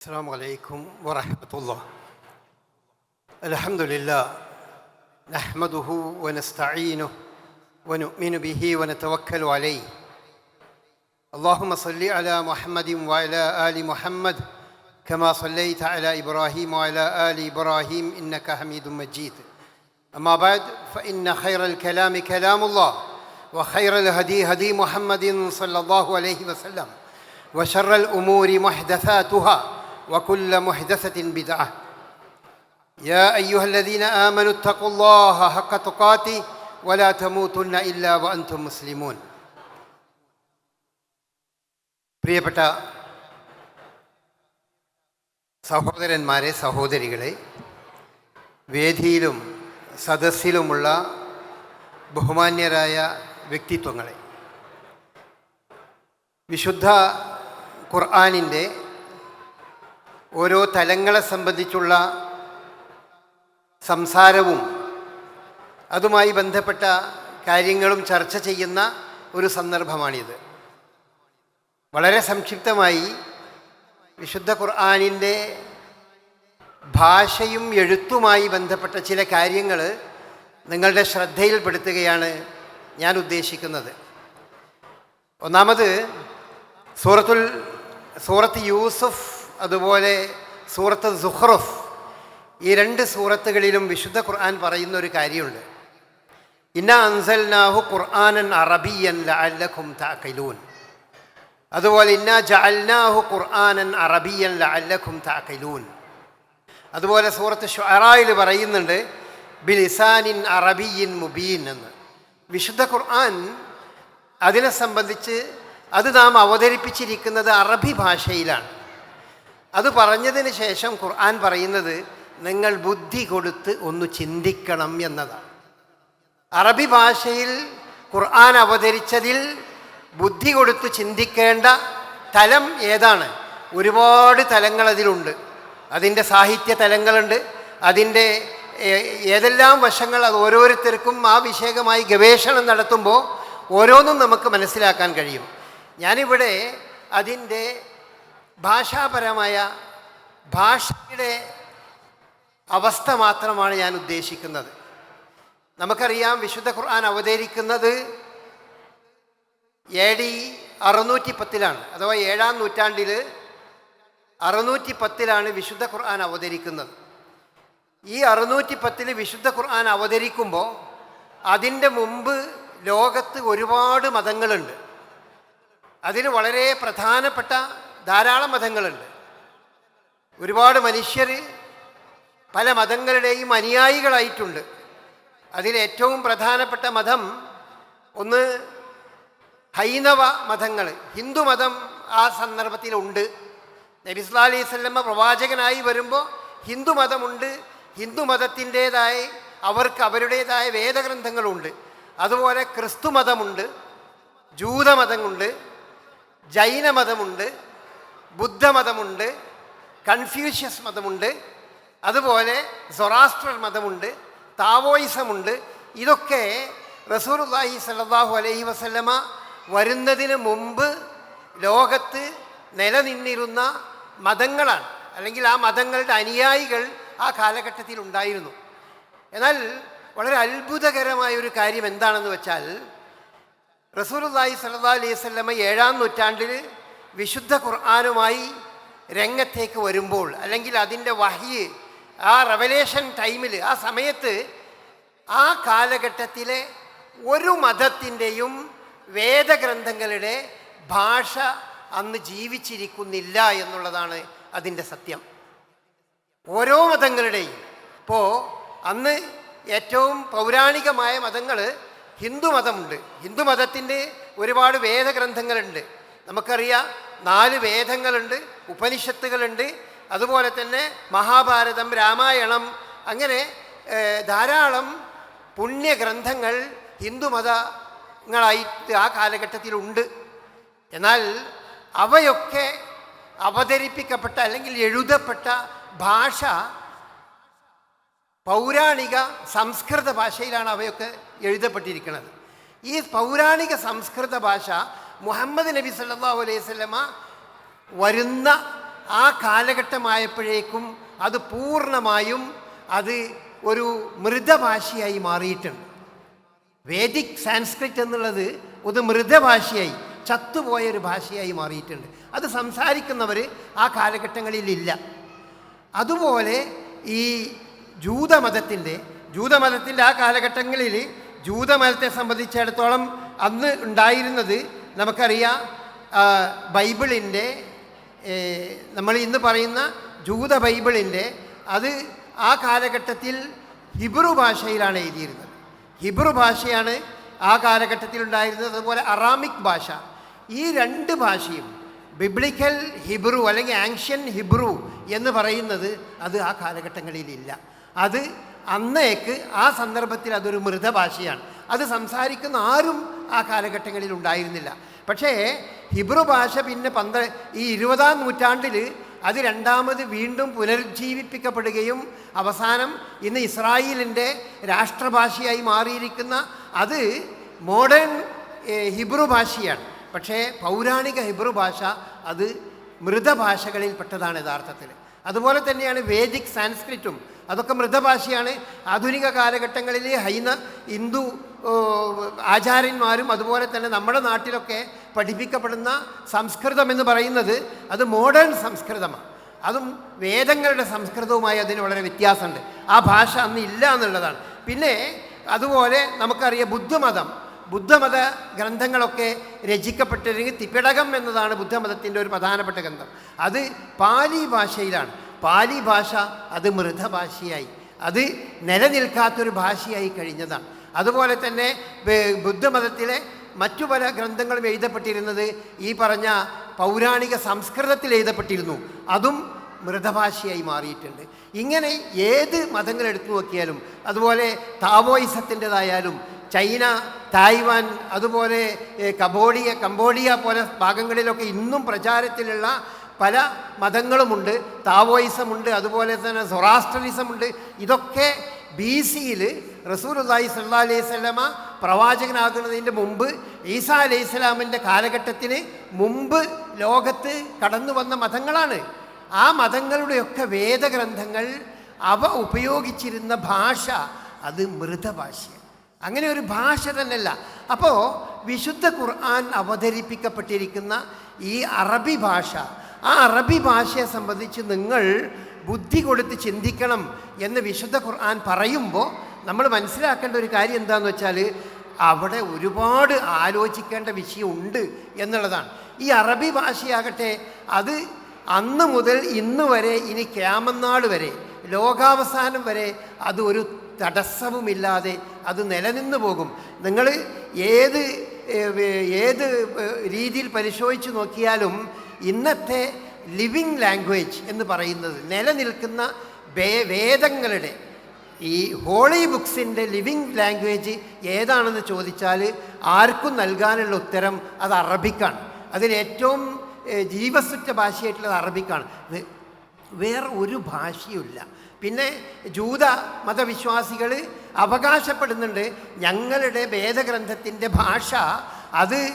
السلام عليكم ورحمة الله. الحمد لله نحمده ونستعينه ونؤمن به ونتوكل عليه. اللهم صل على محمد وعلى آل محمد كما صليت على إبراهيم وعلى آل إبراهيم إنك حميد مجيد. أما بعد فإن خير الكلام كلام الله وخير الهدي هدي محمد صلى الله عليه وسلم وشر الأمور محدثاتها وكل محدثة بدعة يا أيها الذين آمنوا اتقوا الله حق تقاته ولا تموتن إلا وأنتم مسلمون പ്രിയപ്പെട്ട സഹോദരന്മാരെ സഹോദരികളെ വേദിയിലും സദസ്സിലുമുള്ള ബഹുമാന്യരായ വ്യക്തിത്വങ്ങളെ വിശുദ്ധ ഖുർആാനിൻ്റെ ഓരോ തലങ്ങളെ സംബന്ധിച്ചുള്ള സംസാരവും അതുമായി ബന്ധപ്പെട്ട കാര്യങ്ങളും ചർച്ച ചെയ്യുന്ന ഒരു സന്ദർഭമാണിത്. വളരെ സംക്ഷിപ്തമായി വിശുദ്ധ ഖുർആാനിന്റെ ഭാഷയും എഴുത്തുമായി ബന്ധപ്പെട്ട ചില കാര്യങ്ങൾ നിങ്ങളുടെ ശ്രദ്ധയിൽപ്പെടുത്തുകയാണ് ഞാൻ ഉദ്ദേശിക്കുന്നത്. ഒന്നാമത് സൂറത്തുൽ സൂറത്ത് യൂസുഫ് അതുപോലെ സൂറത്ത് സുഹ്റഫ് ഈ രണ്ട് സൂറത്തുകളിലും വിശുദ്ധ ഖുർആൻ പറയുന്ന ഒരു കാര്യമുണ്ട്. ഇന്ന അൻസൽനാഹു ഖുർആനൻ അറബിയൻ ലഅല്ലഖും തഅഖിലൂൻ അതുപോലെ ഇന്ന ജഅൽനാഹു ഖുർആനൻ അറബിയൻ ലഅല്ലഖും തഅഖിലൂൻ അതുപോലെ സൂറത്ത് ഷുഅറായിൽ പറയുന്നുണ്ട് ബിലിസാനിൻ അറബിയിൻ മുബീൻ എന്ന്. വിശുദ്ധ ഖുർആൻ അതിനെ സംബന്ധിച്ച് അത് നാം അവതരിപ്പിച്ചിരിക്കുന്നത് അറബി ഭാഷയിലാണ്. അത് പറഞ്ഞതിന് ശേഷം ഖുർആൻ പറയുന്നത് നിങ്ങൾ ബുദ്ധി കൊടുത്ത് ഒന്ന് ചിന്തിക്കണം എന്നതാണ്. അറബി ഭാഷയിൽ ഖുർആൻ അവതരിച്ചതിൽ ബുദ്ധി കൊടുത്ത് ചിന്തിക്കേണ്ട തലം ഏതാണ്? ഒരുപാട് തലങ്ങൾ അതിലുണ്ട്. അതിന്റെ സാഹിത്യ തലങ്ങളുണ്ട്. അതിന്റെ ഏതെല്ലാം വശങ്ങൾ അത് ഓരോരുത്തർക്കും ആ വിഷയകമായി ഗവേഷണം നടത്തുമ്പോൾ ഓരോന്നും നമുക്ക് മനസ്സിലാക്കാൻ കഴിയും. ഞാനിവിടെ അതിന്റെ ഭാഷാപരമായ ഭാഷയുടെ അവസ്ഥ മാത്രമാണ് ഞാൻ ഉദ്ദേശിക്കുന്നത്. നമുക്കറിയാം വിശുദ്ധ ഖുർആൻ അവതരിക്കുന്നത് എ ഡി അറുന്നൂറ്റി പത്തിലാണ് അഥവാ ഏഴാം നൂറ്റാണ്ടിൽ അറുന്നൂറ്റി പത്തിലാണ് വിശുദ്ധ ഖുർആൻ അവതരിക്കുന്നത്. ഈ അറുന്നൂറ്റി പത്തിൽ വിശുദ്ധ ഖുർആൻ അവതരിക്കുമ്പോൾ അതിന്റെ മുമ്പ് ലോകത്ത് ഒരുപാട് മതങ്ങളുണ്ട്. അതിൽ വളരെ പ്രധാനപ്പെട്ട ധാരാളം മതങ്ങളുണ്ട്. ഒരുപാട് മനുഷ്യർ പല മതങ്ങളുടെയും അനുയായികളായിട്ടുണ്ട്. അതിലേറ്റവും പ്രധാനപ്പെട്ട മതം ഒന്ന് ഹൈന്ദവ മതങ്ങൾ ഹിന്ദുമതം ആ സന്ദർഭത്തിലുണ്ട്. നബിസ്ലാ അലൈഹി സ്വല്ലമ്മ പ്രവാചകനായി വരുമ്പോൾ ഹിന്ദുമതമുണ്ട് ഹിന്ദുമതത്തിന്റേതായ അവർക്ക് അവരുടേതായ വേദഗ്രന്ഥങ്ങളുണ്ട്. അതുപോലെ ക്രിസ്തുമതമുണ്ട് ജൂതമതമുണ്ട് ജൈനമതമുണ്ട് ബുദ്ധമതമുണ്ട് കൺഫ്യൂഷ്യസ് മതമുണ്ട് അതുപോലെ സൊറാസ്ട്രർ മതമുണ്ട് താവോയിസമുണ്ട് ഇതൊക്കെ റസൂലുള്ളാഹി സല്ലാഹു അലൈഹി വസല്ലമ വരുന്നതിന് മുമ്പ് ലോകത്ത് നിലനിന്നിരുന്ന മതങ്ങളാണ്. അല്ലെങ്കിൽ ആ മതങ്ങളുടെ അനുയായികൾ ആ കാലഘട്ടത്തിൽ ഉണ്ടായിരുന്നു. എന്നാൽ വളരെ അത്ഭുതകരമായ ഒരു കാര്യം എന്താണെന്ന് വെച്ചാൽ റസൂലുള്ളാഹി സല്ലാ അലൈഹി വസല്ലമ ഏഴാം നൂറ്റാണ്ടിൽ വിശുദ്ധ ഖുർആാനുമായി രംഗത്തേക്ക് വരുമ്പോൾ അല്ലെങ്കിൽ അതിന്റെ വഹി ആ റവലേഷൻ ടൈമിൽ ആ സമയത്ത് ആ കാലഘട്ടത്തിലെ ഒരു മതത്തിന്റെയും വേദഗ്രന്ഥങ്ങളുടെ ഭാഷ അന്ന് ജീവിച്ചിരിക്കുന്നില്ല എന്നുള്ളതാണ് അതിന്റെ സത്യം. ഓരോ മതങ്ങളുടെയും. ഇപ്പോൾ അന്ന് ഏറ്റവും പൗരാണികമായ മതങ്ങൾ ഹിന്ദുമതമുണ്ട് ഹിന്ദുമതത്തിന്റെ ഒരുപാട് വേദഗ്രന്ഥങ്ങളുണ്ട്. നമുക്കറിയാം നാല് വേദങ്ങളുണ്ട് ഉപനിഷത്തുകളുണ്ട് അതുപോലെ തന്നെ മഹാഭാരതം രാമായണം അങ്ങനെ ധാരാളം പുണ്യഗ്രന്ഥങ്ങൾ ഹിന്ദുമതങ്ങളായിട്ട് ആ കാലഘട്ടത്തിലുണ്ട്. എന്നാൽ അവയൊക്കെ അവതരിപ്പിക്കപ്പെട്ട അല്ലെങ്കിൽ എഴുതപ്പെട്ട ഭാഷ പൗരാണിക സംസ്കൃത ഭാഷയിലാണ് അവയൊക്കെ എഴുതപ്പെട്ടിരിക്കുന്നത്. ഈ പൗരാണിക സംസ്കൃത ഭാഷ മുഹമ്മദ് നബി സല്ലാഹു അലൈഹി വസല്ലമ വരുന്ന ആ കാലഘട്ടമായപ്പോഴേക്കും അത് പൂർണമായും അത് ഒരു മൃതഭാഷയായി മാറിയിട്ടുണ്ട്. വേദിക് സാൻസ്ക്രിറ്റ് എന്നുള്ളത് ഒരു മൃതഭാഷയായി ചത്തുപോയ ഒരു ഭാഷയായി മാറിയിട്ടുണ്ട്. അത് സംസാരിക്കുന്നവർ ആ കാലഘട്ടങ്ങളിലില്ല അതുപോലെ ഈ ജൂതമതത്തിന്റെ ജൂതമതത്തിന്റെ ആ കാലഘട്ടങ്ങളിൽ ജൂതമതത്തെ സംബന്ധിച്ചിടത്തോളം അന്ന് ഉണ്ടായിരുന്നത് നമുക്കറിയാം ബൈബിളിന്റെ നമ്മൾ ഇന്ന് പറയുന്ന ജൂത ബൈബിളിന്റെ അത് ആ കാലഘട്ടത്തിൽ ഹിബ്രു ഭാഷയിലാണ് എഴുതിയിരുന്നത്. ഹിബ്രു ഭാഷയാണ് ആ കാലഘട്ടത്തിൽ ഉണ്ടായിരുന്നത് അതുപോലെ അറാമിക് ഭാഷ. ഈ രണ്ട് ഭാഷയും ബിബ്ലിക്കൽ ഹിബ്രു അല്ലെങ്കിൽ ആൻഷ്യൻ ഹിബ്രു എന്ന് പറയുന്നത് അത് ആ കാലഘട്ടങ്ങളിലില്ല. അത് അന്നേക്ക് ആ സന്ദർഭത്തിൽ അതൊരു മൃതഭാഷയാണ്. അത് സംസാരിക്കുന്ന ആരും ആ കാലഘട്ടങ്ങളിൽ ഉണ്ടായിരുന്നില്ല. പക്ഷേ ഹിബ്രു ഭാഷ പിന്നെ പന്ത്ര ഈ ഇരുപതാം നൂറ്റാണ്ടിൽ അത് രണ്ടാമത് വീണ്ടും പുനരുജ്ജീവിപ്പിക്കപ്പെടുകയും അവസാനം ഇന്ന് ഇസ്രായേലിന്റെ രാഷ്ട്രഭാഷയായി മാറിയിരിക്കുന്ന അത് മോഡേൺ ഹിബ്രു ഭാഷയാണ്. പക്ഷേ പൗരാണിക ഹിബ്രു ഭാഷ അത് മൃതഭാഷകളിൽ പെട്ടതാണ് യഥാർത്ഥത്തിൽ. അതുപോലെ തന്നെയാണ് വേദിക് സാൻസ്ക്രിറ്റും. അതൊക്കെ മൃതഭാഷയാണ്. ആധുനിക കാലഘട്ടങ്ങളിൽ ഹൈന ഹിന്ദു ആചാര്യന്മാരും അതുപോലെ തന്നെ നമ്മുടെ നാട്ടിലൊക്കെ പഠിപ്പിക്കപ്പെടുന്ന സംസ്കൃതം എന്ന് പറയുന്നത് അത് മോഡേൺ സംസ്കൃതമാണ്. അതും വേദങ്ങളുടെ സംസ്കൃതവുമായി അതിന് വളരെ വ്യത്യാസമുണ്ട്. ആ ഭാഷ അന്ന് ഇല്ല എന്നുള്ളതാണ്. പിന്നെ അതുപോലെ നമുക്കറിയാം ബുദ്ധമതം. ബുദ്ധമത ഗ്രന്ഥങ്ങളൊക്കെ രചിക്കപ്പെട്ടിരുന്നെങ്കിൽ തിപിടകം എന്നതാണ് ബുദ്ധമതത്തിന്റെ ഒരു പ്രധാനപ്പെട്ട ഗ്രന്ഥം. അത് പാലി ഭാഷയിലാണ്. പാലി ഭാഷ അത് മൃതഭാഷയായി. അത് നിലനിൽക്കാത്തൊരു ഭാഷയായി കഴിഞ്ഞതാണ് അതുപോലെ തന്നെ ബുദ്ധമതത്തിലെ മറ്റു പല ഗ്രന്ഥങ്ങളും എഴുതപ്പെട്ടിരുന്നത് ഈ പറഞ്ഞ പൗരാണിക സംസ്കൃതത്തിൽ എഴുതപ്പെട്ടിരുന്നു. അതും മൃതഭാഷയായി മാറിയിട്ടുണ്ട്. ഇങ്ങനെ ഏത് മതങ്ങൾ എടുത്തു നോക്കിയാലും അതുപോലെ താവോയിസത്തിന്റെതായാലും ചൈന തായ്വാൻ അതുപോലെ കബോഡിയ കംബോഡിയ പോലെ ഭാഗങ്ങളിലൊക്കെ ഇന്നും പ്രചാരത്തിലുള്ള പല മതങ്ങളുമുണ്ട് താവോയിസമുണ്ട് അതുപോലെ തന്നെ സൊറാസ്ട്രലിസമുണ്ട്. ഇതൊക്കെ ബി സിയിൽ റസൂലുല്ലാഹി സല്ലാ അലൈഹി സ്വലമ പ്രവാചകനാകുന്നതിന്റെ മുമ്പ് ഈസാ അലൈഹി സ്വലാമിന്റെ കാലഘട്ടത്തിന് മുമ്പ് ലോകത്ത് കടന്നു വന്ന മതങ്ങളാണ്. ആ മതങ്ങളുടെയൊക്കെ വേദഗ്രന്ഥങ്ങൾ അവ ഉപയോഗിച്ചിരുന്ന ഭാഷ അത് മൃതഭാഷയാണ്. അങ്ങനെ ഒരു ഭാഷ തന്നെയല്ല. അപ്പോൾ വിശുദ്ധ ഖുർആൻ അവതരിപ്പിക്കപ്പെട്ടിരിക്കുന്ന ഈ അറബി ഭാഷ ആ അറബി ഭാഷയെ സംബന്ധിച്ച് നിങ്ങൾ ബുദ്ധി കൊടുത്ത് ചിന്തിക്കണം എന്ന് വിശുദ്ധ ഖുർആൻ പറയുമ്പോൾ നമ്മൾ മനസ്സിലാക്കേണ്ട ഒരു കാര്യം എന്താണെന്ന് വെച്ചാൽ അവിടെ ഒരുപാട് ആലോചിക്കേണ്ട വിഷയമുണ്ട് എന്നുള്ളതാണ്. ഈ അറബി ഭാഷയാകട്ടെ അത് അന്ന് മുതൽ ഇന്ന് വരെ ഇനി ക്യാമന്നാൾ വരെ ലോകാവസാനം വരെ അത് ഒരു തടസ്സവുമില്ലാതെ അത് നിലനിന്ന് പോകും. നിങ്ങൾ ഏത് ഏത് രീതിയിൽ പരിശോധിച്ച് നോക്കിയാലും ഇന്നത്തെ ലിവിങ് ലാംഗ്വേജ് എന്ന് പറയുന്നത് നിലനിൽക്കുന്ന വേദങ്ങളുടെ ഈ ഹോളി ബുക്സിന്റെ ലിവിങ് ലാംഗ്വേജ് ഏതാണെന്ന് ചോദിച്ചാൽ ആർക്കും നൽകാനുള്ള ഉത്തരം അത് അറബിക്കാണ്. അതിലേറ്റവും ജീവസുറ്റ ഭാഷയായിട്ടുള്ളത് അറബിക്കാണ്. വേറെ ഒരു ഭാഷയുമില്ല. പിന്നെ ജൂത മതവിശ്വാസികൾ അവകാശപ്പെടുന്നുണ്ട് ഞങ്ങളുടെ വേദഗ്രന്ഥത്തിന്റെ ഭാഷ അത്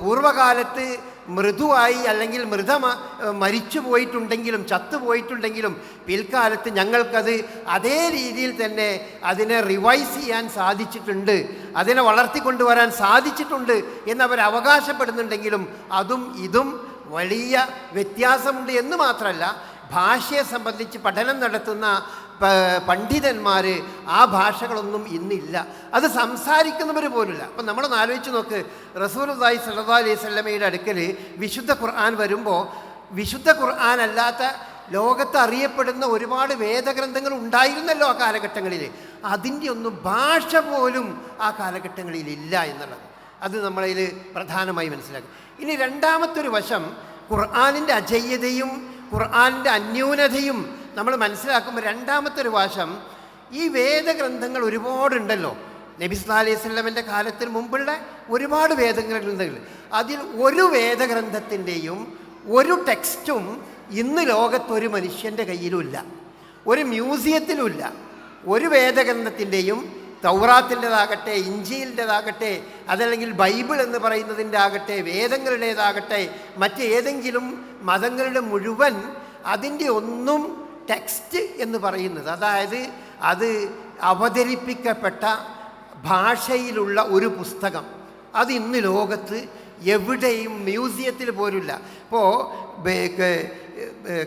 പൂർവകാലത്ത് മൃദുവായി അല്ലെങ്കിൽ മൃത മരിച്ചു പോയിട്ടുണ്ടെങ്കിലും ചത്തുപോയിട്ടുണ്ടെങ്കിലും പിൽക്കാലത്ത് ഞങ്ങൾക്കത് അതേ രീതിയിൽ തന്നെ അതിനെ റിവൈസ് ചെയ്യാൻ സാധിച്ചിട്ടുണ്ട്. അതിനെ വളർത്തിക്കൊണ്ടുവരാൻ സാധിച്ചിട്ടുണ്ട് എന്നവർ അവകാശപ്പെടുന്നുണ്ടെങ്കിലും അതും ഇതും വലിയ വ്യത്യാസമുണ്ട് എന്ന് മാത്രമല്ല ഭാഷയെ സംബന്ധിച്ച് പഠനം നടത്തുന്ന പണ്ഡിതന്മാർ ആ ഭാഷകളൊന്നും ഇന്നില്ല. അത് സംസാരിക്കുന്നവർ പോലുമില്ല. അപ്പം നമ്മളൊന്ന് ആലോചിച്ച് നോക്ക് റസൂർദായി സല്ലല്ലാഹു അലൈഹി സ്വല്ലമയുടെ അടുക്കൽ വിശുദ്ധ ഖുർആൻ വരുമ്പോൾ വിശുദ്ധ ഖുർആൻ അല്ലാത്ത ലോകത്ത് അറിയപ്പെടുന്ന ഒരുപാട് വേദഗ്രന്ഥങ്ങൾ ഉണ്ടായിരുന്നല്ലോ ആ കാലഘട്ടങ്ങളിൽ അതിന്റെ ഒന്നും ഭാഷ പോലും ആ കാലഘട്ടങ്ങളിൽ ഇല്ല എന്നുള്ളത്. അത് നമ്മളതിൽ പ്രധാനമായി മനസ്സിലാക്കും ഇനി രണ്ടാമത്തെ ഒരു വശം ഖുർആാനിന്റെ അജയ്യതയും ഖുർആാനിന്റെ അന്യൂനതയും നമ്മൾ മനസ്സിലാക്കുമ്പോൾ രണ്ടാമത്തെ ഒരു വാശം ഈ വേദഗ്രന്ഥങ്ങൾ ഒരുപാടുണ്ടല്ലോ. നബി സല്ലാ അലൈഹി സ്വലമിന്റെ കാലത്തിന് മുമ്പുള്ള ഒരുപാട് വേദഗ്രന്ഥങ്ങൾ. അതിൽ ഒരു വേദഗ്രന്ഥത്തിന്റെയും ഒരു ടെക്സ്റ്റും ഇന്ന് ലോകത്തൊരു മനുഷ്യന്റെ കയ്യിലുമില്ല. ഒരു മ്യൂസിയത്തിലുമില്ല. ഒരു വേദഗ്രന്ഥത്തിന്റെയും തൗറാത്തിന്റെതാകട്ടെ ഇഞ്ചിയിന്റെതാകട്ടെ അതല്ലെങ്കിൽ ബൈബിൾ എന്ന് പറയുന്നതിന്റെ ആകട്ടെ വേദങ്ങളുടേതാകട്ടെ മറ്റേതെങ്കിലും മതങ്ങളുടെ മുഴുവൻ അതിന്റെ ഒന്നും ടെക്സ്റ്റ് എന്ന് പറയുന്നത്. അതായത് അത് അവതരിപ്പിക്കപ്പെട്ട ഭാഷയിലുള്ള ഒരു പുസ്തകം. അത് ഇന്ന് ലോകത്ത് എവിടെയും മ്യൂസിയത്തിൽ പോലുമില്ല. ഇപ്പോൾ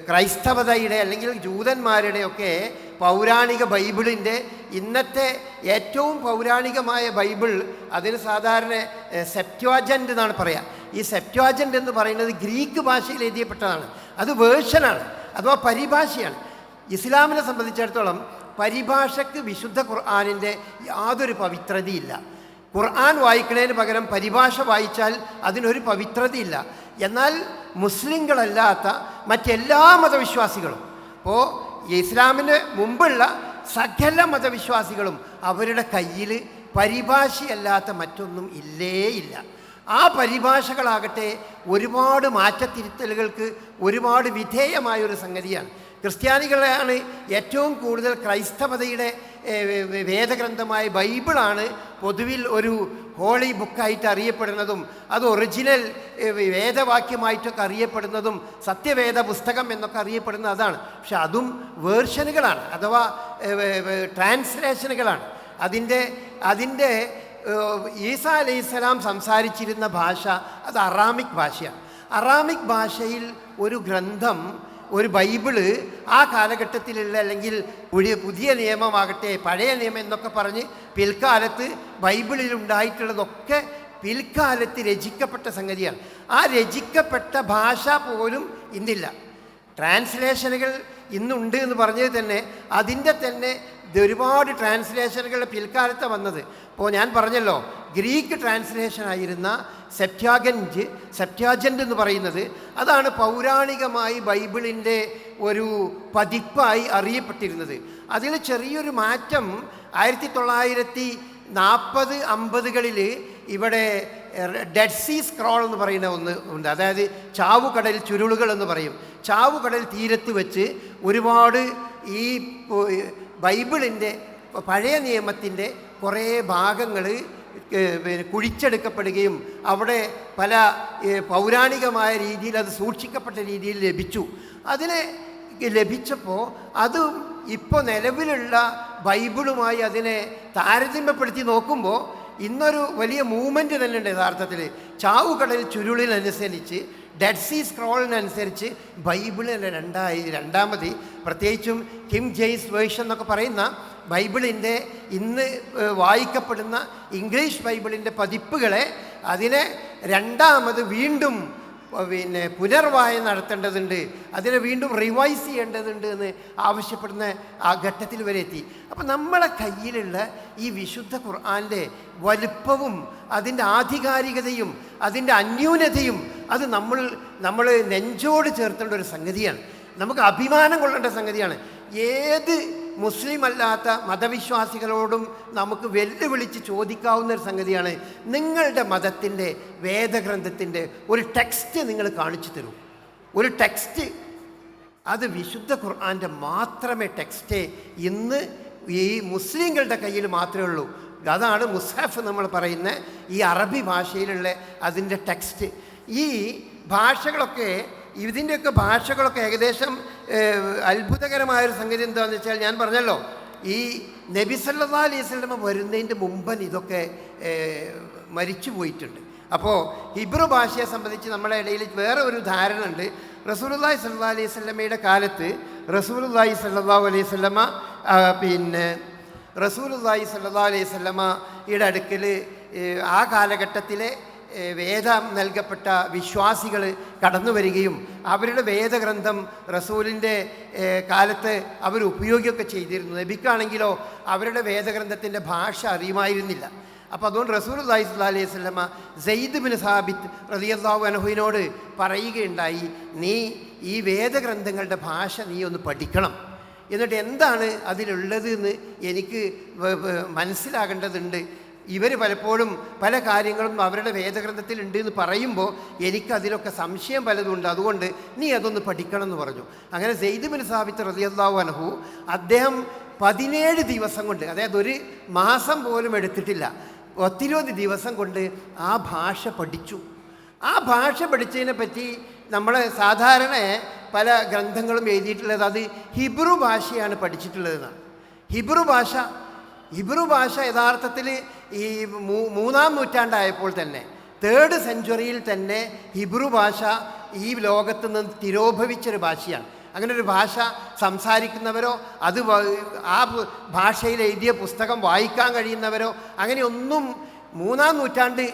ക്രൈസ്തവതയുടെ അല്ലെങ്കിൽ ജൂതന്മാരുടെയൊക്കെ പൗരാണിക ബൈബിളിന്റെ ഇന്നത്തെ ഏറ്റവും പൗരാണികമായ ബൈബിൾ അതിന് സാധാരണ സെപ്റ്റ്വാജന്റ് എന്നാണ് പറയുക ഈ സെപ്റ്റ്വാജന്റ് എന്ന് പറയുന്നത് ഗ്രീക്ക് ഭാഷയിൽ എഴുതിയപ്പെട്ടതാണ്. അത് വേർഷനാണ്. അഥവാ പരിഭാഷയാണ്. ഇസ്ലാമിനെ സംബന്ധിച്ചിടത്തോളം പരിഭാഷയ്ക്ക് വിശുദ്ധ ഖുർആാനിന്റെ യാതൊരു പവിത്രതയില്ല. ഖുർആൻ വായിക്കുന്നതിന് പകരം പരിഭാഷ വായിച്ചാൽ അതിനൊരു പവിത്രതയില്ല. എന്നാൽ മുസ്ലിങ്ങളല്ലാത്ത മറ്റെല്ലാ മതവിശ്വാസികളും ഇപ്പോൾ ഇസ്ലാമിന് മുമ്പുള്ള സകല മതവിശ്വാസികളും അവരുടെ കയ്യിൽ പരിഭാഷയല്ലാത്ത മറ്റൊന്നും ഇല്ലേ ഇല്ല ആ പരിഭാഷകളാകട്ടെ ഒരുപാട് മാറ്റത്തിരുത്തലുകൾക്ക് ഒരുപാട് വിധേയമായ ഒരു സംഗതിയാണ്. ക്രിസ്ത്യാനികളാണ് ഏറ്റവും കൂടുതൽ ക്രൈസ്തവതയുടെ വേദഗ്രന്ഥമായ ബൈബിളാണ് പൊതുവിൽ ഒരു ഹോളി ബുക്കായിട്ട് അറിയപ്പെടുന്നതും അത് ഒറിജിനൽ വേദവാക്യമായിട്ടൊക്കെ അറിയപ്പെടുന്നതും സത്യവേദ പുസ്തകം എന്നൊക്കെ അറിയപ്പെടുന്നത് അതാണ്. പക്ഷെ അതും വേർഷനുകളാണ് അഥവാ ട്രാൻസ്ലേഷനുകളാണ്. അതിന്റെ അതിന്റെ ഈസ അലൈഹിസ്സലാം സംസാരിച്ചിരുന്ന ഭാഷ അത് അറാമിക് ഭാഷയാണ്. അറാമിക് ഭാഷയിൽ ഒരു ഗ്രന്ഥം ഒരു ബൈബിൾ ആ കാലഘട്ടത്തിലുള്ള അല്ലെങ്കിൽ പുതിയ പുതിയ നിയമമാകട്ടെ പഴയ നിയമം എന്നൊക്കെ പറഞ്ഞ് പിൽക്കാലത്ത് ബൈബിളിൽ ഉണ്ടായിട്ടുള്ളതൊക്കെ പിൽക്കാലത്ത് രചിക്കപ്പെട്ട സംഗതിയാണ്. ആ രചിക്കപ്പെട്ട ഭാഷ പോലും ഇന്നില്ല ട്രാൻസ്ലേഷനുകൾ ഇന്നുണ്ട് എന്ന് പറഞ്ഞത് തന്നെ അതിന്റെ തന്നെ ഇത് ഒരുപാട് ട്രാൻസ്ലേഷനുകൾ പിൽക്കാലത്ത് വന്നത്. ഇപ്പോൾ ഞാൻ പറഞ്ഞല്ലോ ഗ്രീക്ക് ട്രാൻസ്ലേഷൻ ആയിരുന്ന സെപ്റ്റാഗന്റ് സെപ്റ്റാജന്റ് എന്ന് പറയുന്നത് അതാണ് പൗരാണികമായി ബൈബിളിന്റെ ഒരു പതിപ്പായി അറിയപ്പെട്ടിരുന്നത്. അതിൽ ചെറിയൊരു മാറ്റം ആയിരത്തി തൊള്ളായിരത്തി നാൽപ്പത് അമ്പതുകളിൽ ഇവിടെ ഡെഡ് സീ സ്ക്രോൾ എന്ന് പറയുന്ന ഒന്ന് ഉണ്ട്. അതായത് ചാവുകടൽ ചുരുളുകൾ എന്ന് പറയും. ചാവുകടൽ തീരത്ത് വെച്ച് ഒരുപാട് ഈ ബൈബിളിന്റെ പഴയ നിയമത്തിന്റെ കുറേ ഭാഗങ്ങൾ കുഴിച്ചെടുക്കപ്പെടുകയും അവിടെ പല പൗരാണികമായ രീതിയിൽ അത് സൂക്ഷിക്കപ്പെട്ട രീതിയിൽ ലഭിച്ചു. അതിനെ ലഭിച്ചപ്പോൾ അതും ഇപ്പോൾ നിലവിലുള്ള ബൈബിളുമായി അതിനെ താരതമ്യപ്പെടുത്തി നോക്കുമ്പോൾ ഇന്നൊരു വലിയ മൂവ്മെന്റ് തന്നെ ഉണ്ട് യഥാർത്ഥത്തിൽ. ചാവുകടൽ ചുരുളിനനുസരിച്ച് ഡെഡ് സീ സ്ക്രോളിനനുസരിച്ച് ബൈബിളിൽ രണ്ടായി രണ്ടാമത് പ്രത്യേകിച്ചും കിം ജെയ്സ് വേർഷൻ എന്നൊക്കെ പറയുന്ന ബൈബിളിന്റെ ഇന്ന് വായിക്കപ്പെടുന്ന ഇംഗ്ലീഷ് ബൈബിളിന്റെ പതിപ്പുകളെ അതിനെ രണ്ടാമത് വീണ്ടും പിന്നെ പുനർവായ നടത്തേണ്ടതുണ്ട്. അതിനെ വീണ്ടും റിവൈസ് ചെയ്യേണ്ടതുണ്ട് എന്ന് ആവശ്യപ്പെടുന്ന ആ ഘട്ടത്തിൽ വരെ എത്തി. അപ്പം നമ്മളെ കയ്യിലുള്ള ഈ വിശുദ്ധ ഖുർആാന്റെ വലുപ്പവും അതിന്റെ ആധികാരികതയും അതിന്റെ അന്യൂനതയും അത് നമ്മൾ നമ്മൾ നെഞ്ചോട് ചേർത്തേണ്ട ഒരു സംഗതിയാണ്. നമുക്ക് അഭിമാനം കൊള്ളേണ്ട സംഗതിയാണ്. ഏത് മുസ്ലിം അല്ലാത്ത മതവിശ്വാസികളോടും നമുക്ക് വെല്ലുവിളിച്ച് ചോദിക്കാവുന്ന ഒരു സംഗതിയാണ് നിങ്ങളുടെ മതത്തിന്റെ വേദഗ്രന്ഥത്തിന്റെ ഒരു ടെക്സ്റ്റ് നിങ്ങൾ കാണിച്ചു തരൂ. ഒരു ടെക്സ്റ്റ്. അത് വിശുദ്ധ ഖുർആന്റെ മാത്രമേ ടെക്സ്റ്റേ ഇന്ന് ഈ മുസ്ലിങ്ങളുടെ കയ്യിൽ മാത്രമേ ഉള്ളൂ. അതാണ് മുസാഫ് നമ്മൾ പറയുന്ന ഈ അറബി ഭാഷയിലുള്ള അതിന്റെ ടെക്സ്റ്റ്. ഈ ഭാഷകളൊക്കെ ഇതിന്റെയൊക്കെ ഭാഷകളൊക്കെ ഏകദേശം അത്ഭുതകരമായൊരു സംഗതി എന്താണെന്ന് വെച്ചാൽ ഞാൻ പറഞ്ഞല്ലോ ഈ നബി സല്ലാ അലൈഹി സ്വലമ വരുന്നതിന്റെ മുമ്പൻ ഇതൊക്കെ മരിച്ചു പോയിട്ടുണ്ട്. അപ്പോൾ ഹിബ്രു ഭാഷയെ സംബന്ധിച്ച് നമ്മുടെ ഇടയിൽ വേറെ ഒരു ധാരണ ഉണ്ട്. റസൂലുല്ലാഹി സല്ലാ അലൈഹി സ്വലമയുടെ കാലത്ത് റസൂലുല്ലാഹി സല്ലാ അലൈഹി സ്വലമ പിന്നെ റസൂലുല്ലാഹി സല്ലാ അലൈഹി സ്വലമയുടെ അടുക്കൽ ആ കാലഘട്ടത്തിലെ വേദം നൽകപ്പെട്ട വിശ്വാസികൾ കടന്നു വരികയും അവരുടെ വേദഗ്രന്ഥം റസൂലിന്റെ കാലത്ത് അവർ ഉപയോഗിക്കുകയൊക്കെ ചെയ്തിരുന്നു നബിക്കാണെങ്കിലോ അവരുടെ വേദഗ്രന്ഥത്തിന്റെ ഭാഷ അറിയുമായിരുന്നില്ല. അപ്പോൾ അതുകൊണ്ട് റസൂൽ അള്ളാഹി സ്വല്ലാ അലൈഹി സ്വലമ സെയ്ദ് ബിൻ സാബിത്ത് റലിയല്ലാഹു അനഹുവിനോട് പറയുകയുണ്ടായി നീ ഈ വേദഗ്രന്ഥങ്ങളുടെ ഭാഷ നീ ഒന്ന് പഠിക്കണം. എന്നിട്ട് എന്താണ് അതിലുള്ളത് എന്ന് എനിക്ക് മനസ്സിലാകേണ്ടതുണ്ട്. ഇവർ പലപ്പോഴും പല കാര്യങ്ങളും അവരുടെ വേദഗ്രന്ഥത്തിൽ ഉണ്ട് എന്ന് പറയുമ്പോൾ എനിക്കതിലൊക്കെ സംശയം പലതുണ്ട്. അതുകൊണ്ട് നീ അതൊന്ന് പഠിക്കണം എന്ന് പറഞ്ഞു. അങ്ങനെ സെയ്ദ് ബിൻ സാബിത്ത് റലിയല്ലാഹു അനഹു അദ്ദേഹം പതിനേഴ് ദിവസം കൊണ്ട് അതായത് ഒരു മാസം പോലും എടുത്തിട്ടില്ല ഒത്തിരി ദിവസം കൊണ്ട് ആ ഭാഷ പഠിച്ചു. ആ ഭാഷ പഠിച്ചതിനെ പറ്റി നമ്മൾ സാധാരണ പല ഗ്രന്ഥങ്ങളും എഴുതിയിട്ടുള്ളത് അത് ഹിബ്രു ഭാഷയാണ് പഠിച്ചിട്ടുള്ളതെന്നാണ്. ഹിബ്രു ഭാഷ ഹിബ്രു ഭാഷ യഥാർത്ഥത്തിൽ ഈ മൂന്നാം നൂറ്റാണ്ടായപ്പോൾ തന്നെ തേർഡ് സെഞ്ചുറിയിൽ തന്നെ ഹിബ്രു ഭാഷ ഈ ലോകത്ത് നിന്ന് തിരോഭവിച്ചൊരു ഭാഷയാണ്. അങ്ങനെ ഒരു ഭാഷ സംസാരിക്കുന്നവരോ അത് ആ ഭാഷയിൽ എഴുതിയ പുസ്തകം വായിക്കാൻ കഴിയുന്നവരോ അങ്ങനെയൊന്നും മൂന്നാം നൂറ്റാണ്ട്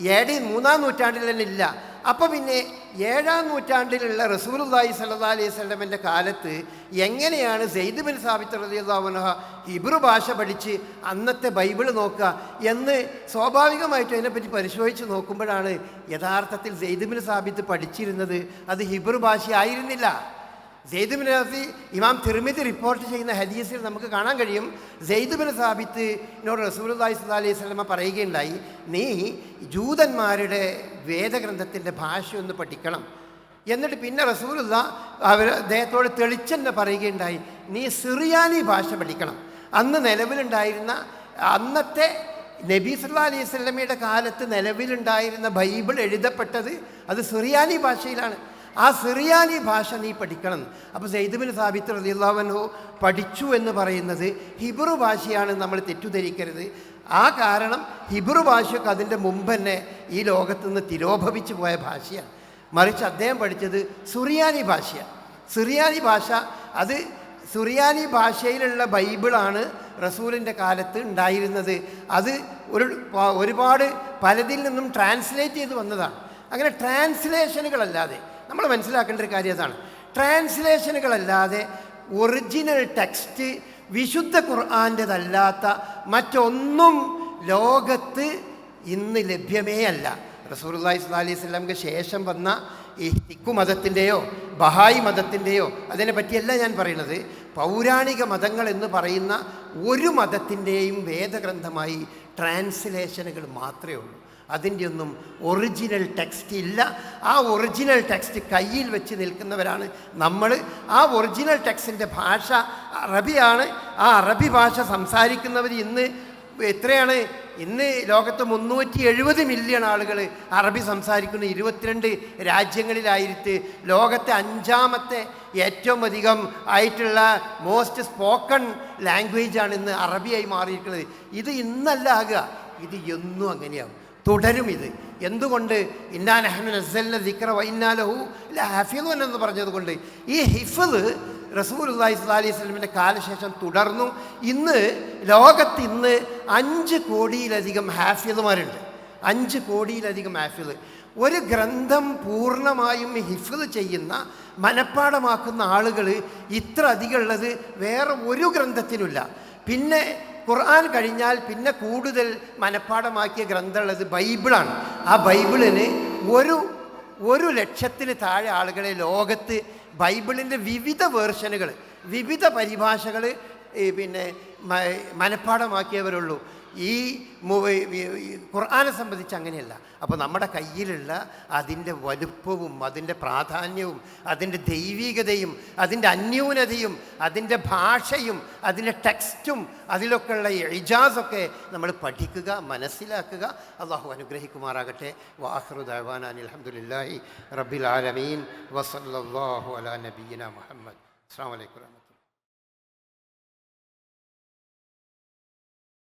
ഏടി മൂന്നാം നൂറ്റാണ്ടിൽ തന്നെ ഇല്ല. അപ്പോൾ പിന്നെ ഏഴാം നൂറ്റാണ്ടിലുള്ള റസൂലുല്ലാഹി സല്ലാ അലൈഹി സ്വലമിന്റെ കാലത്ത് എങ്ങനെയാണ് സെയ്ദ് ബിൻ സാബിത്ത് റലിയുള്ളവനഹ ഹിബ്രു ഭാഷ പഠിച്ച് അന്നത്തെ ബൈബിൾ നോക്കുക എന്ന് സ്വാഭാവികമായിട്ടും അതിനെപ്പറ്റി പരിശോധിച്ച് നോക്കുമ്പോഴാണ് യഥാർത്ഥത്തിൽ സെയ്ദ് ബിൻ സാബിത്ത് പഠിച്ചിരുന്നത് അത് ഹിബ്രു ഭാഷ ആയിരുന്നില്ല സെയ്ദ് ബിൻ റാസി ഇമാം തിരുമിതി റിപ്പോർട്ട് ചെയ്യുന്ന ഹദീസിൽ നമുക്ക് കാണാൻ കഴിയും. സെയ്ദ് ബിൻ സാബിത്തിനോട് റസൂലി അലൈഹി സ്വലമ പറയുകയുണ്ടായി നീ ജൂതന്മാരുടെ വേദഗ്രന്ഥത്തിന്റെ ഭാഷ ഒന്ന് പഠിക്കണം. എന്നിട്ട് പിന്നെ റസൂലുള്ള അവർ അദ്ദേഹത്തോട് തെളിച്ചെന്നെ പറയുകയുണ്ടായി നീ സിറിയാനി ഭാഷ പഠിക്കണം. അന്ന് നിലവിലുണ്ടായിരുന്ന അന്നത്തെ നബി സല്ലാ അലൈഹി സ്വലമയുടെ കാലത്ത് നിലവിലുണ്ടായിരുന്ന ബൈബിൾ എഴുതപ്പെട്ടത് അത് സിറിയാനി ഭാഷയിലാണ്. ആ സിറിയാനി ഭാഷ നീ പഠിക്കണം. അപ്പോൾ സെയ്ദുബിൻ സാബിത്ത് റലിയുള്ളവനോ പഠിച്ചു എന്ന് പറയുന്നത് ഹിബ്രു ഭാഷയാണ് നമ്മൾ തെറ്റുധരിക്കരുത് ആ കാരണം ഹിബ്രു ഭാഷയൊക്കെ അതിന്റെ മുമ്പ് തന്നെ ഈ ലോകത്ത് നിന്ന് തിരോഭവിച്ചു പോയ ഭാഷയാണ്. മറിച്ച് അദ്ദേഹം പഠിച്ചത് സുറിയാനി ഭാഷയാണ്. സുറിയാനി ഭാഷ അത് സുറിയാനി ഭാഷയിലുള്ള ബൈബിളാണ് റസൂലിന്റെ കാലത്ത് ഉണ്ടായിരുന്നത്. അത് ഒരു ഒരുപാട് പലതിൽ നിന്നും ട്രാൻസ്ലേറ്റ് ചെയ്ത് വന്നതാണ്. അങ്ങനെ ട്രാൻസ്ലേഷനുകളല്ലാതെ നമ്മൾ മനസ്സിലാക്കേണ്ട ഒരു കാര്യം അതാണ്. ട്രാൻസ്ലേഷനുകളല്ലാതെ ഒറിജിനൽ ടെക്സ്റ്റ് വിശുദ്ധ ഖുർആാന്റെതല്ലാത്ത മറ്റൊന്നും ലോകത്ത് ഇന്ന് ലഭ്യമേ അല്ല. റസൂർല്ലാഹി സ്വലാ അലൈഹി സ്വലാമിക്ക് ശേഷം വന്ന ഈ ഹിക്കു മതത്തിന്റെയോ ബഹായി മതത്തിന്റെയോ അതിനെ പറ്റിയല്ല ഞാൻ പറയുന്നത്. പൗരാണിക മതങ്ങൾ എന്ന് പറയുന്ന ഒരു മതത്തിന്റെയും വേദഗ്രന്ഥമായി ട്രാൻസ്ലേഷനുകൾ മാത്രമേ ഉള്ളൂ. അതിന്റെ ഒന്നും ഒറിജിനൽ ടെക്സ്റ്റ് ഇല്ല. ആ ഒറിജിനൽ ടെക്സ്റ്റ് കയ്യിൽ വെച്ച് നിൽക്കുന്നവരാണ് നമ്മൾ ആ ഒറിജിനൽ ടെക്സ്റ്റിന്റെ ഭാഷ അറബിയാണ്. ആ അറബി ഭാഷ സംസാരിക്കുന്നവർ ഇന്ന് എത്രയാണ്? ഇന്ന് ലോകത്ത് മുന്നൂറ്റി എഴുപത് മില്യൺ ആളുകൾ അറബി സംസാരിക്കുന്ന. ഇരുപത്തിരണ്ട് രാജ്യങ്ങളിലായിട്ട് ലോകത്തെ അഞ്ചാമത്തെ ഏറ്റവും അധികം ആയിട്ടുള്ള മോസ്റ്റ് സ്പോക്കൺ ലാംഗ്വേജാണ് ഇന്ന് അറബിയായി മാറിയിരിക്കുന്നത്. ഇത് ഇന്നല്ല ആകുക. ഇത് എന്നും അങ്ങനെയാവും. തുടരും ഇത് എന്തുകൊണ്ട് ഇന്നാനഹ്നു നസ്സൽന ദിക്ര വൈന്നാലഹു ഹാഫിദുൻ എന്ന് പറഞ്ഞതുകൊണ്ട് ഈ ഹിഫദ് റസൂൽ അള്ളാഹി അലൈഹി സ്വലമിന്റെ കാലശേഷം തുടർന്നു. ഇന്ന് ലോകത്ത് ഇന്ന് അഞ്ച് കോടിയിലധികം ഹാഫിദുമാരുണ്ട്. അഞ്ച് കോടിയിലധികം ഹാഫിദ്. ഒരു ഗ്രന്ഥം പൂർണമായും ഹിഫ്ദ് ചെയ്യുന്ന മനഃപ്പാടമാക്കുന്ന ആളുകൾ ഇത്ര അധികം ഉള്ളത് വേറെ ഒരു ഗ്രന്ഥത്തിനുമില്ല. പിന്നെ ഖുർആൻ കഴിഞ്ഞാൽ പിന്നെ കൂടുതൽ മനഃപ്പാടമാക്കിയ ഗ്രന്ഥമുള്ളത് ബൈബിളാണ്. ആ ബൈബിളിന് ഒരു ഒരു ലക്ഷത്തിന് താഴെ ആളുകളെ ലോകത്ത് ബൈബിളിന്റെ വിവിധ വേർഷനുകൾ വിവിധ പരിഭാഷകൾ പിന്നെ മനഃപ്പാടമാക്കിയവരുള്ളൂ. ഈ ഖുർആാനെ സംബന്ധിച്ച് അങ്ങനെയല്ല. അപ്പോൾ നമ്മുടെ കയ്യിലുള്ള അതിന്റെ വലുപ്പവും അതിന്റെ പ്രാധാന്യവും അതിന്റെ ദൈവികതയും അതിന്റെ അന്യൂനതയും അതിന്റെ ഭാഷയും അതിന്റെ ടെക്സ്റ്റും അതിലൊക്കെയുള്ള ഇജാസൊക്കെ നമ്മൾ പഠിക്കുക മനസ്സിലാക്കുക. അള്ളാഹു അനുഗ്രഹിക്കുമാറാകട്ടെ. വാഹ്റു ദവാൻ അലഹമുല്ലാഹി റബ്ബിൽ ആലമീൻ. വസല്ലാഹു അലാ നബീന മുഹമ്മദ്. അസ്സാം വലൈക്കും